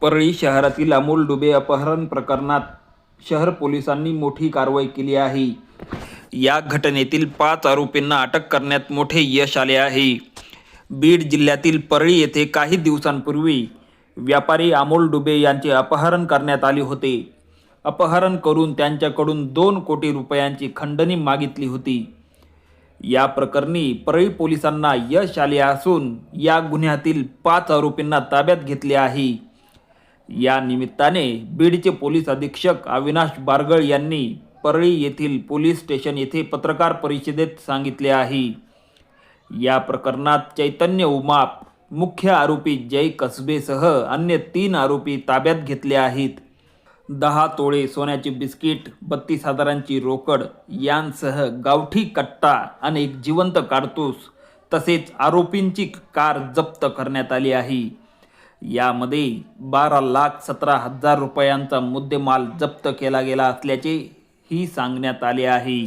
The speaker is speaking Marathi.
परळी शहरातील अमोल डुबे अपहरण प्रकरणात शहर पोलिसांनी मोठी कारवाई केली आहे. या घटनेतील पाच आरोपींना अटक करण्यात मोठे यश आले आहे. बीड जिल्ह्यातील परळी येथे काही दिवसांपूर्वी व्यापारी अमोल डुबे यांचे अपहरण करण्यात आले होते. अपहरण करून त्यांच्याकडून दोन कोटी रुपयांची खंडणी मागितली होती. या प्रकरणी परळी पोलिसांना यश आले असून या गुन्ह्यातील पाच आरोपींना ताब्यात घेतले आहे. या निमित्ताने बीडचे पोलीस अधीक्षक अविनाश बारगळ यांनी परळी येथील पोलीस स्टेशन येथे पत्रकार परिषदेत सांगितले आहे. या प्रकरणात चैतन्य उमाप मुख्य आरोपी जय कसबेसह अन्य तीन आरोपी ताब्यात घेतले आहेत. दहा तोळे सोन्याचे बिस्किट बत्तीस हजारांची रोकड यांसह गावठी कट्टा आणि एक जिवंत कारतूस तसेच आरोपींची कार जप्त करण्यात आली आहे. यामध्ये बारा लाख सतरा हजार रुपयांचा मुद्देमाल जप्त केला गेला असल्याचे ही सांगण्यात आले आहे.